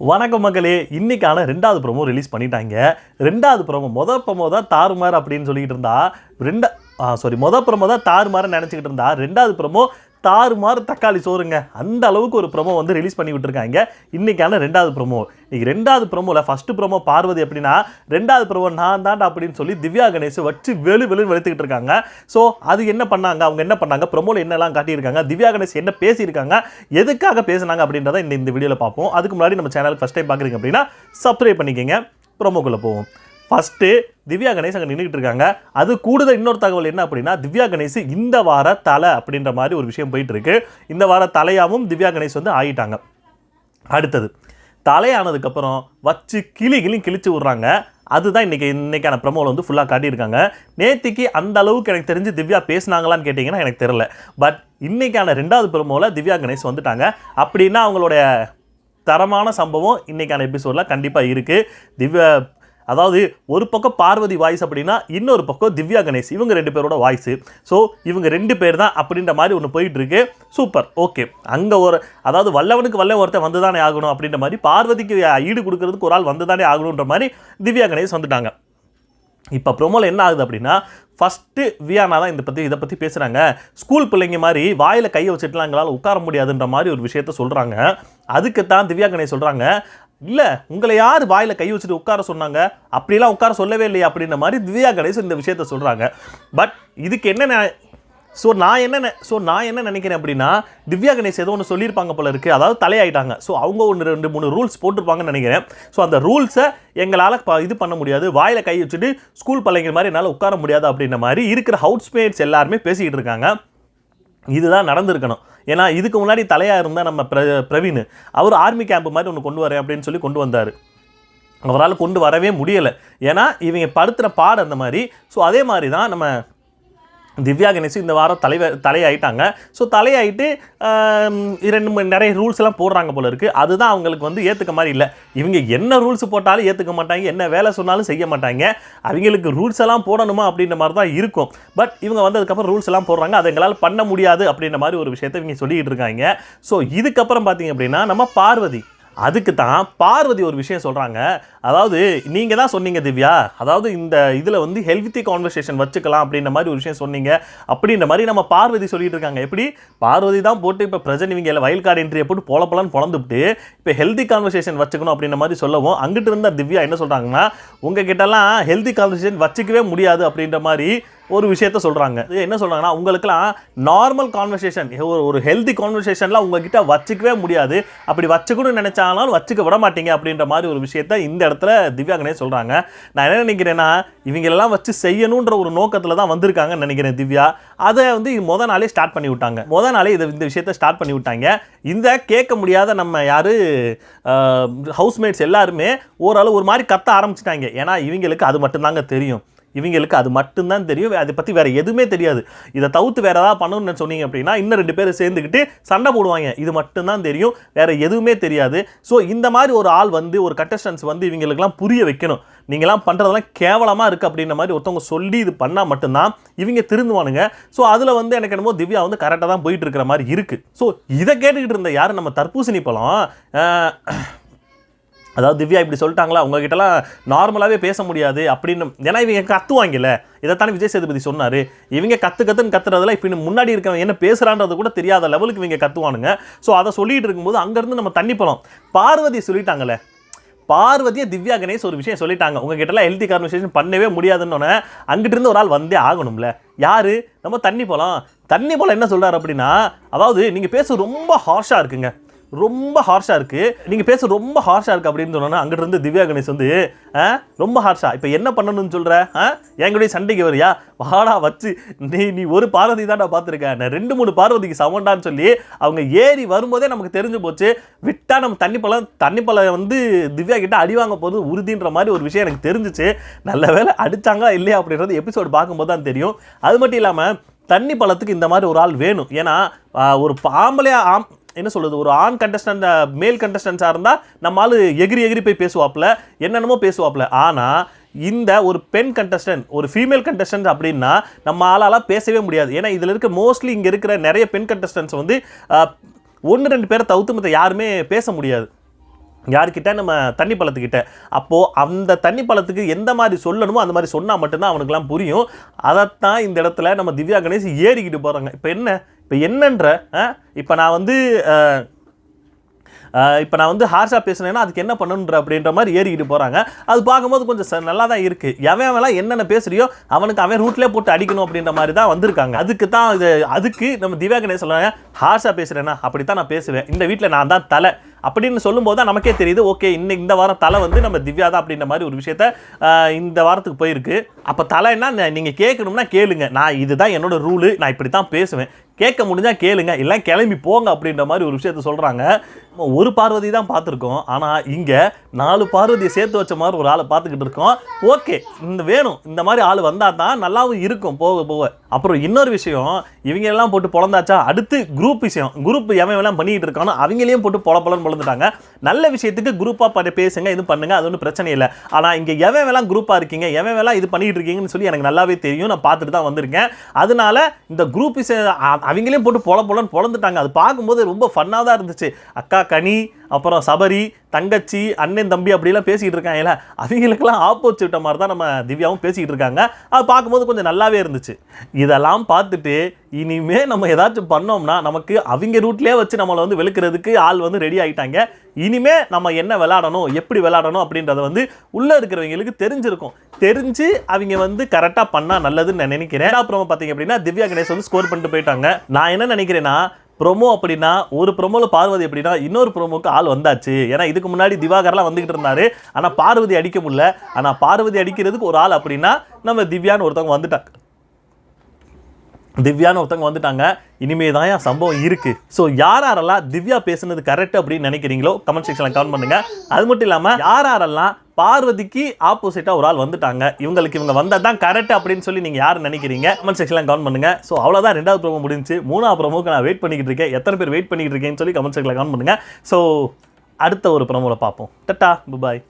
வணக்கம் மக்களே இன்றைக்கான ரெண்டாவது ப்ரோமோ ரிலீஸ் பண்ணிட்டாங்க. ரெண்டாவது ப்ரோமோ மொதல் ப்ரோமோ தான் தாறுமாறு அப்படின்னு சொல்லிக்கிட்டு இருந்தா ரெண்டா சாரி மொதல் ப்ரோமோ தான் தாறுமாறு நினச்சிக்கிட்டு இருந்தா ரெண்டாவது ப்ரோமோ தாறுமாறு தக்காளி சோறுங்க. அந்த அளவுக்கு ஒரு ப்ரோமோ வந்து ரிலீஸ் பண்ணி விட்டுருக்காங்க. இன்றைக்கான ரெண்டாவது ப்ரொமோ இன்னைக்கு ரெண்டாவது ப்ரொமோவில் ஃபஸ்ட்டு ப்ரோமோ பார்வதி எப்படின்னா ரெண்டாவது ப்ரொமோ நான் தான்டா அப்படின்னு சொல்லி திவ்யா கணேஷ் வச்சு வெளு வெளு வெளுத்துக்கிட்டு இருக்காங்க. ஸோ அது என்ன பண்ணாங்க? அவங்க என்ன பண்ணாங்க? ப்ரொமோவில் என்னெல்லாம் காட்டியிருக்காங்க? திவ்யா கணேஷ் என்ன பேசியிருக்காங்க? எதுக்காக பேசுனாங்க அப்படின்றத இந்த இந்த வீடியோவில் பார்ப்போம். அதுக்கு முன்னாடி நம்ம சேனலுக்கு ஃபஸ்ட் டைம் பார்க்குறீங்க அப்படின்னா சப்ஸ்கிரைப் பண்ணிக்கங்க. ப்ரொமோக்குள்ளே போவோம். ஃபஸ்ட்டு திவ்யா கணேஷ் அங்கே நின்றுட்டு இருக்காங்க. அது கூடுதல் இன்னொரு தகவல் என்ன அப்படின்னா திவ்யா கணேஷ் இந்த வார தலை அப்படின்ற மாதிரி ஒரு விஷயம் போயிட்டு இருக்கு இந்த வார தலையாவும் திவ்யா கணேஷ் வந்து ஆகிட்டாங்க அடுத்தது தலையானதுக்கப்புறம் வச்சு கிளி கிளி கிழிச்சு விட்றாங்க. அதுதான் இன்றைக்கி இன்றைக்கான ப்ரமோவில் வந்து ஃபுல்லாக காட்டியிருக்காங்க. நேத்திக்கு அந்த அளவுக்கு எனக்கு தெரிஞ்சு திவ்யா பேசுனாங்களான்னு கேட்டிங்கன்னா எனக்கு தெரில பட் இன்றைக்கான ரெண்டாவது ப்ரமோவில் திவ்யா கணேஷ் வந்துட்டாங்க. அப்படின்னா அவங்களுடைய தரமான சம்பவம் இன்றைக்கான எபிசோடில் கண்டிப்பாக இருக்குது திவ்யா அதாவது ஒரு பக்கம் பார்வதி வாய்ஸ் அப்படின்னா இன்னொரு பக்கம் திவ்யா கணேஷ். இவங்க ரெண்டு பேரோட வாய்ஸு ஸோ இவங்க ரெண்டு பேர் தான் அப்படின்ற மாதிரி ஒன்று போயிட்டு இருக்கு. சூப்பர் ஓகே அங்கே ஒரு அதாவது வல்லவனுக்கு வல்ல ஒருத்தன் வந்து தானே ஆகணும் அப்படின்ற மாதிரி பார்வதிக்கு ஈடு கொடுக்கறதுக்கு ஒரு ஆள் வந்து தானே ஆகணுன்ற மாதிரி திவ்யா கணேஷ் வந்துட்டாங்க. இப்போ ப்ரொமோவில் என்ன ஆகுது அப்படின்னா ஃபஸ்ட்டு வியானா தான் இந்த பற்றி இதை பற்றி பேசுகிறாங்க ஸ்கூல் பிள்ளைங்க மாதிரி வாயில் கையை வச்சுட்டுலாம் எங்களால் உட்கார முடியாதுன்ற மாதிரி ஒரு விஷயத்த சொல்கிறாங்க அதுக்கு தான் திவ்யா கணேஷ் சொல்கிறாங்க இல்லை உங்களை யார் வாயில் கை வச்சுட்டு உட்கார சொன்னாங்க? அப்படிலாம் உட்கார சொல்லவே இல்லையா அப்படின்ற மாதிரி திவ்யா கணேசன் இந்த விஷயத்த சொல்கிறாங்க பட் இதுக்கு என்ன ஸோ நான் என்ன ஸோ நான் என்ன நினைக்கிறேன் அப்படின்னா திவ்யா கணேஷ் ஏதோ ஒன்று சொல்லியிருப்பாங்க போல இருக்குது அதாவது தலையாயிட்டாங்க. ஸோ அவங்க ஒன்று ரெண்டு மூணு ரூல்ஸ் போட்டிருப்பாங்கன்னு நினைக்கிறேன். ஸோ அந்த ரூல்ஸை எங்களால் இது பண்ண முடியாது. வாயில் கை வச்சுட்டு ஸ்கூல் பிள்ளைங்க மாதிரி என்னால் உட்கார முடியாது அப்படின்ற மாதிரி இருக்கிற ஹவுஸ்மேட்ஸ் எல்லாருமே பேசிக்கிட்டு இருக்காங்க. இதுதான் நடந்திருக்கணும். ஏன்னா இதுக்கு முன்னாடி தலையாக இருந்தால் நம்ம பிர பிரவீன். அவர் ஆர்மி கேம்ப் மாதிரி ஒன்று கொண்டு வரேன் அப்படின்னு சொல்லி கொண்டு வந்தார். அவரால் கொண்டு வரவே முடியலை. ஏன்னா இவங்க படுத்துகிற பாடு அந்த மாதிரி. ஸோ அதே மாதிரி தான் நம்ம திவ்யா கணேஷ் இந்த வாரம் தலைவர் தலையாயிட்டாங்க. ஸோ தலையாயிட்டு இரண்டு மணி நிறைய ரூல்ஸ் எல்லாம் போடுறாங்க போல இருக்குது அதுதான் அவங்களுக்கு வந்து ஏற்றுக்க மாதிரி இல்லை. இவங்க என்ன ரூல்ஸ் போட்டாலும் ஏற்றுக்க மாட்டாங்க. என்ன வேலை சொன்னாலும் செய்ய மாட்டாங்க. அவங்களுக்கு ரூல்ஸ் எல்லாம் போடணுமா அப்படின்ற மாதிரி தான் இருக்கும். பட் இவங்க வந்ததுக்கப்புறம் ரூல்ஸ் எல்லாம் போடுறாங்க. அதை எங்களால் பண்ண முடியாது அப்படின்ற மாதிரி ஒரு விஷயத்தை இவங்க சொல்லிக்கிட்டு இருக்காங்க. ஸோ இதுக்கப்புறம் பார்த்தீங்க அப்படின்னா நம்ம பார்வதி. அதுக்கு தான் பார்வதி ஒரு விஷயம் சொல்கிறாங்க அதாவது நீங்கள் தான் சொன்னீங்க திவ்யா அதாவது இந்த இதில் வந்து ஹெல்த்தி கான்வர்சேஷன் வச்சுக்கலாம் அப்படின்ற மாதிரி ஒரு விஷயம் சொன்னீங்க. அப்படின்ற மாதிரி நம்ம பார்வதி சொல்லிட்டு இருக்காங்க. எப்படி? பார்வதி தான் போட்டு இப்போ பிரஜன் இவங்க எல்லாம் வயல் கார்டு என்ட்ரியை போட்டு போல போலன்னு பொழந்துவிட்டு இப்போ ஹெல்தி கான்வர்சேஷன் வச்சுக்கணும் அப்படின்ற மாதிரி சொல்லவும் அங்கிட்டு இருந்த திவ்யா என்ன சொல்கிறாங்கன்னா உங்கள் கிட்டலாம் ஹெல்தி கான்வர்சேஷன் வச்சுக்கவே முடியாது அப்படின்ற மாதிரி ஒரு விஷயத்த சொல்கிறாங்க இது என்ன சொல்கிறாங்கன்னா உங்களுக்குலாம் நார்மல் கான்வர்சேஷன் ஒரு ஒரு ஹெல்தி கான்வர்சேஷன்லாம் உங்ககிட்ட வச்சுக்கவே முடியாது. அப்படி வச்சுக்கணும்னு நினச்சாலும் வச்சுக்க விட மாட்டீங்க அப்படின்ற மாதிரி ஒரு விஷயத்த இந்த இடத்துல திவ்யா கணேஷ் சொல்கிறாங்க நான் என்ன நினைக்கிறேன்னா இவங்களெல்லாம் வச்சு செய்யணுன்ற ஒரு நோக்கத்தில் தான் வந்திருக்காங்கன்னு நினைக்கிறேன் திவ்யா. அதை வந்து முத நாளே ஸ்டார்ட் பண்ணி விட்டாங்க. முத நாளே இதை இந்த விஷயத்த ஸ்டார்ட் பண்ணி விட்டாங்க. இந்த கேட்க முடியாத நம்ம யார் ஹவுஸ்மேட்ஸ் எல்லாருமே ஓரளவு ஒரு மாதிரி கத்த ஆரம்பிச்சிட்டாங்க. ஏன்னா இவங்களுக்கு அது மட்டும்தாங்க தெரியும். இவங்களுக்கு அது மட்டும்தான் தெரியும். அதை பற்றி வேறு எதுவுமே தெரியாது. இதை தவிர்த்து வேறு ஏதாவது பண்ணணும்னு சொன்னீங்க அப்படின்னா இன்னும் ரெண்டு பேர் சேர்ந்துக்கிட்டு சண்டை போடுவாங்க. இது மட்டும்தான் தெரியும். வேறு எதுவுமே தெரியாது. ஸோ இந்த மாதிரி ஒரு ஆள் வந்து ஒரு கண்டஸ்டன்ஸ் வந்து இவங்களுக்குலாம் புரிய வைக்கணும். நீங்களாம் பண்ணுறதெல்லாம் கேவலமாக இருக்குது அப்படின்ற மாதிரி ஒருத்தவங்க சொல்லி இது பண்ணால் மட்டும்தான் இவங்க திருந்துவானுங்க. ஸோ அதில் வந்து எனக்கு என்னமோ திவ்யா வந்து கரெக்டாக தான் போயிட்டு இருக்கிற மாதிரி இருக்குது ஸோ இதை கேட்டுக்கிட்டு இருந்த யார்? நம்ம தர்பூசணி பழம். அதாவது திவ்யா இப்படி சொல்லிட்டாங்களா? அவங்ககிட்டலாம் நார்மலாகவே பேச முடியாது அப்படின்னு. ஏன்னா இவங்க கத்துவாங்கல்ல இதைத்தானே விஜய் சேதுபதி சொன்னார். இவங்க கற்று கத்துன்னு கத்துறதுல இப்போ முன்னாடி இருக்கவங்க என்ன பேசுகிறான்றது கூட தெரியாத லெவலுக்கு இவங்க கத்துவானுங்க. ஸோ அதை சொல்லிகிட்டு இருக்கும்போது அங்கேருந்து நம்ம தண்ணி போகலாம் பார்வதி சொல்லிட்டாங்களே பார்வதியை திவ்யா கணேஷ் ஒரு விஷயம் சொல்லிட்டாங்க. உங்ககிட்டலாம் ஹெல்த்தி கான்வர்சேஷன் பண்ணவே முடியாதுன்னு அங்கிட்டிருந்து ஒரு ஆள் வந்தே ஆகணும்ல. யார்? நம்ம தண்ணி போகலாம் தண்ணி போல என்ன சொல்கிறார் அப்படின்னா அதாவது நீங்கள் பேச ரொம்ப ஹார்ஷாக இருக்குங்க. ரொம்ப ஹார்ஷாக இருக்குது நீங்கள் பேச ரொம்ப ஹார்ஷாக இருக்குது அப்படின்னு சொன்னோன்னா அங்கிட்டு இருந்து திவ்யா கணேஷ் வந்து ரொம்ப ஹார்ஷா இப்போ என்ன பண்ணணும்னு சொல்கிற ஆ என்கூடய சண்டைக்கு வரியா? வாடா வச்சு நீ நீ ஒரு பார்வதி தான் நான் பார்த்துருக்கேன். நான் ரெண்டு மூணு பார்வதிக்கு சமண்டான்னு சொல்லி அவங்க ஏறி வரும்போதே நமக்கு தெரிஞ்சு போச்சு. விட்டால் நம்ம தண்ணி பழம் தண்ணி பழம் வந்து திவ்யா கிட்ட அடி வாங்க போகிறது உறுதின்ற மாதிரி ஒரு விஷயம் எனக்கு தெரிஞ்சிச்சு. நல்ல வேளை அடிச்சாங்களா இல்லையா அப்படின்றது எபிசோடு பார்க்கும்போது தான் தெரியும். அது மட்டும் இல்லாமல் தண்ணி பழத்துக்கு இந்த மாதிரி ஒரு ஆள் வேணும். ஏன்னா ஒரு ஆம்பளையா ஆம் என்ன சொல்கிறது ஒரு ஆண் கண்டஸ்டன்ட் மேல் கண்டஸ்டன்ஸாக இருந்தால் நம்ம ஆள் எகிரி எகிரி போய் பேசுவாப்புல என்னென்னமோ பேசுவாப்புல. ஆனால் இந்த ஒரு பெண் கண்டஸ்டன்ட் ஒரு ஃபீமேல் கண்டஸ்டன்ட் அப்படின்னா நம்ம ஆளால் பேசவே முடியாது. ஏன்னா இதில் இருக்க மோஸ்ட்லி இங்கே இருக்கிற நிறைய பெண் கண்டஸ்டன்ஸ் வந்து ஒன்று ரெண்டு பேரை தவிர்த்து மற்ற யாருமே பேச முடியாது. யார்கிட்ட? நம்ம தண்ணி பழத்துக்கிட்ட. அப்போது அந்த தண்ணி பழத்துக்கு எந்த மாதிரி சொல்லணுமோ அந்த மாதிரி சொன்னால் மட்டும்தான் அவனுக்குலாம் புரியும். அதைத்தான் இந்த இடத்துல நம்ம திவ்யா கணேஷ் ஏறிக்கிட்டு போகிறாங்க இப்போ என்ன? இப்போ என்னன்ற இப்போ நான் வந்து இப்போ நான் வந்து ஹார்ஷாக பேசுனேன்னா அதுக்கு என்ன பண்ணணுன்ற அப்படின்ற மாதிரி ஏறிக்கிட்டு போகிறாங்க அது பார்க்கும்போது கொஞ்சம் ச- நல்லா தான் இருக்குது எவன் அவன்லாம் என்னென்ன பேசுறியோ அவனுக்கு அவன் ரூட்லேயே போட்டு அடிக்கணும் அப்படின்ற மாதிரி தான் வந்திருக்காங்க. அதுக்கு தான் இது அதுக்கு நம்ம திவ்யா கணேஷ் சொல்லுவாங்க ஹார்ஷாக பேசுகிறேன்னா அப்படி தான் நான் பேசுவேன். இந்த வீட்டில் நான் தான் தலை. அப்படின்னு சொல்லும்போது தான் நமக்கே தெரியுது ஓகே இன்னும் இந்த வாரம் தலை வந்து நம்ம திவ்யா தான் அப்படின்ற மாதிரி ஒரு விஷயத்த இந்த வாரத்துக்கு போயிருக்கு. அப்போ தலை என்ன நீங்கள் கேட்கணும்னா கேளுங்க. நான் இதுதான் என்னோட ரூலு நான் இப்படி தான் பேசுவேன். கேட்க முடிஞ்சால் கேளுங்க இல்லை கிளம்பி போங்க அப்படின்ற மாதிரி ஒரு விஷயத்த சொல்கிறாங்க ஒரு பார்வதி தான் பார்த்துருக்கோம். ஆனால் இங்கே நாலு பார்வதியை சேர்த்து வச்ச மாதிரி ஒரு ஆளை பார்த்துக்கிட்டு இருக்கோம். ஓகே இந்த வேணும். இந்த மாதிரி ஆள் வந்தால் தான் நல்லாவும் இருக்கும் போக போக. அப்புறம் இன்னொரு விஷயம் இவங்க எல்லாம் போட்டு பொழந்தாச்சா? அடுத்து குரூப் விஷயம். குரூப் எவன் எல்லாம் பண்ணிக்கிட்டு இருக்கானோ அவங்களையும் போட்டு பொல பொலன்னு பொழந்துட்டாங்க. நல்ல விஷயத்துக்கு குரூப்பாக பேசுங்க இது பண்ணுங்க அது ஒன்றும் பிரச்சனை இல்லை. ஆனால் இங்கே எவன் எல்லாம் குரூப்பாக இருக்கீங்க எவன் எல்லாம் இது பண்ணிக்கிட்டு பண்ணிட்டு இருக்கீங்கன்னு சொல்லி எனக்கு நல்லாவே தெரியும். நான் பார்த்துட்டு தான் வந்திருக்கேன். அதனால இந்த குரூப் அவங்களே போட்டு பொல பொலன்னு பொழந்துட்டாங்க. அது பார்க்கும்போது ரொம்ப ஃபன்னாக தான் இருந்துச்சு. அக்கா கனி அப்புறம் சபரி தங்கச்சி அண்ணன் தம்பி அப்படிலாம் பேசிகிட்டு இருக்காங்கல்ல அவங்களுக்கெல்லாம் ஆப்போசிட்ட மாதிரி தான் நம்ம திவ்யாவும் பேசிக்கிட்டு இருக்காங்க. அது பார்க்கும்போது கொஞ்சம் நல்லாவே இருந்துச்சு. இதெல்லாம் பார்த்துட்டு இனிமே நம்ம ஏதாச்சும் பண்ணோம்னா நமக்கு அவங்க ரூட்லேயே வச்சு நம்மளை வந்து வெளுக்கிறதுக்கு ஆள் வந்து ரெடி ஆகிட்டாங்க இனிமே நம்ம என்ன விளாடணும் எப்படி விளாடணும் அப்படின்றத வந்து உள்ளே இருக்கிறவங்களுக்கு தெரிஞ்சிருக்கும். தெரிஞ்சு அவங்க வந்து கரெக்டாக பண்ணால் நல்லதுன்னு நான் நினைக்கிறேன். அப்புறம் பார்த்தீங்க அப்படின்னா திவ்யா கணேஷ் வந்து ஸ்கோர் பண்ணிட்டு போயிட்டாங்க. நான் என்ன நினைக்கிறேன்னா ப்ரோமோ அப்படின்னா ஒரு ப்ரொமோவில் பார்வதி அப்படின்னா இன்னொரு ப்ரொமோக்கு ஆள் வந்தாச்சு. ஏன்னா இதுக்கு முன்னாடி திவாகர்லாம் வந்துகிட்டு இருந்தாரு. ஆனால் பார்வதி அடிக்க முடியல. ஆனால் பார்வதி அடிக்கிறதுக்கு ஒரு ஆள் அப்படின்னா நம்ம திவ்யான்னு ஒருத்தவங்க வந்துட்டாங்க. திவ்யான்னு ஒருத்தவங்க வந்துட்டாங்க. இனிமே தான் என் சம்பவம் இருக்குது ஸோ யார் யாரெல்லாம் திவ்யா பேசுனது கரெக்ட் அப்படின்னு நினைக்கிறீங்களோ கமெண்ட் செக்ஷனில் கமெண்ட் பண்ணுங்கள் அது மட்டும் இல்லாமல் யார் யாரெல்லாம் பார்வதிக்கு ஆப்போசிட்டாக ஒரு ஆள் வந்துட்டாங்க. இவங்களுக்கு இவங்க வந்தால் தான் கரெக்ட் அப்படின்னு சொல்லி நீங்கள் யார் நினைக்கிறீங்க? கமெண்ட் செக்ஷனில் கவுண்ட் பண்ணுங்க. ஸோ அவ்வளோதான் ரெண்டாவது ப்ரோமோ முடிஞ்சு. மூணாவது ப்ரோமோக்கு நான் வெயிட் பண்ணிக்கிட்டு இருக்கேன். எத்தனை பேர் வெயிட் பண்ணிக்கிட்டு இருக்கேன்னு சொல்லி கமெண்ட் செக்ஷனில் கவுண்ட் பண்ணுங்கள் ஸோ அடுத்த ஒரு ப்ரோமோவில் பார்ப்போம். டட்டா பாய்